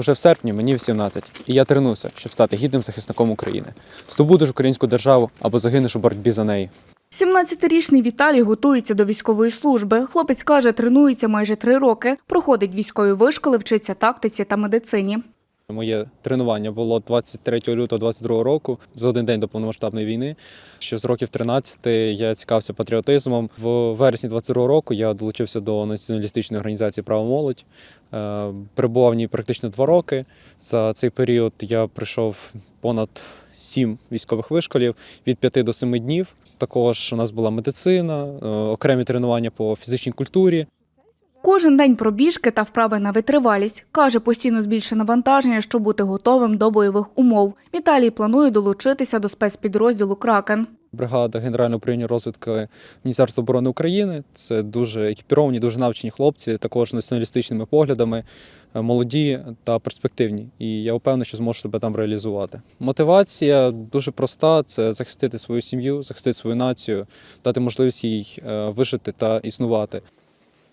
Уже в серпні мені 18, і я тренуся, щоб стати гідним захисником України. Здобудеш українську державу або загинеш у боротьбі за неї. 17-річний Віталій готується до військової служби. Хлопець каже, тренується майже три роки, проходить військові вишколи, вчиться тактиці та медицині. Моє тренування було 23 лютого 22 року, за один день до повномасштабної війни. Ще з років 13 я цікавився патріотизмом. В вересні 22 року я долучився до націоналістичної організації Право молодь. Е, Перебував в ній практично два роки. За цей період я пройшов понад сім військових вишколів від 5 до 7 днів. Також у нас була медицина, е, окремі тренування по фізичній культурі. Кожен день пробіжки та вправи на витривалість. Каже, постійно збільшує навантаження, щоб бути готовим до бойових умов. Віталій планує долучитися до спецпідрозділу Кракен. Бригада Генерального управління розвідки Міністерства оборони України. Це дуже екіпіровані, дуже навчені хлопці, також націоналістичними поглядами, е, молоді та перспективні. І я впевнений, що зможу себе там реалізувати. Мотивація дуже проста: це захистити свою сім'ю, захистити свою націю, дати можливість їй е, вижити та існувати.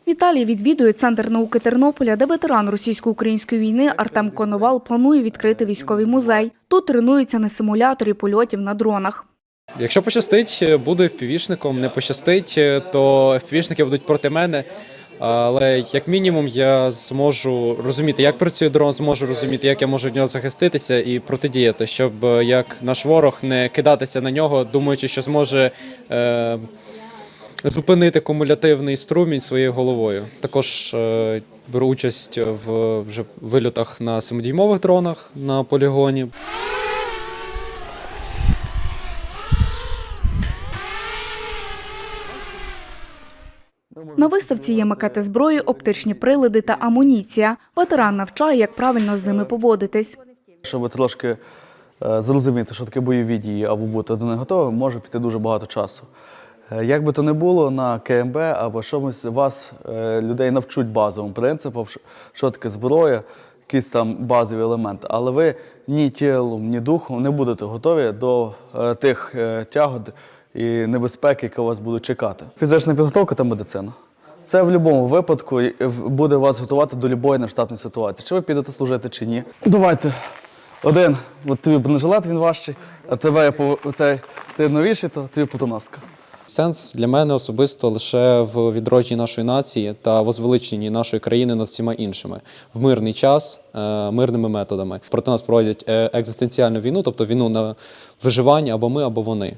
Віталій відвідує центр науки Тернополя, де ветеран російсько-української війни Артем Коновал планує відкрити військовий музей. Тут тренуються на симуляторі польотів на дронах. Якщо пощастить, буду FPV-шником, не пощастить, то FPV-шники будуть проти мене. Але як мінімум я зможу розуміти, як працює дрон, зможу розуміти, як я можу від нього захиститися і протидіяти, щоб е, як наш ворог не кидатися на нього, думаючи, що зможе е, зупинити кумулятивний струмінь своєю головою. Також е, беру участь в вже вильотах на самодіймових дронах на полігоні. На виставці є макети зброї, оптичні прилади та амуніція. Ветеран навчає, як правильно з ними поводитись. Щоб трошки е, зрозуміти, що таке бойові дії або бути до них готовим, може піти дуже багато часу. Е, Як би то не було, на КМБ або чомусь вас е, людей навчуть базовим принципам, що- таке зброя, якісь там базові елементи. Але ви ні тілом, ні духом не будете готові до е, тих тягот і небезпеки, які вас будуть чекати. Фізична підготовка та медицина. Це в будь-якому випадку буде вас готувати до будь-якої нештатної ситуації. Чи ви підете служити, чи ні. Давайте. Один, от тобі бронежилет, він важчий, а тебе я по цей ти новіший, то тобі потонаска. Сенс для мене особисто лише в відродженні нашої нації та возвеличенні нашої країни над всіма іншими в мирний час, е, мирними методами. Проти нас проводять е, екзистенціальну війну, тобто війну на виживання або ми, або вони.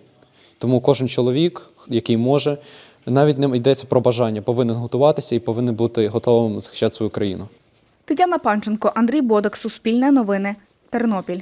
Тому кожен чоловік, який може, навіть не йдеться про бажання, повинен готуватися і повинен бути готовим захищати свою країну. Тетяна Панченко, Андрій Бодак, Суспільне новини, Тернопіль.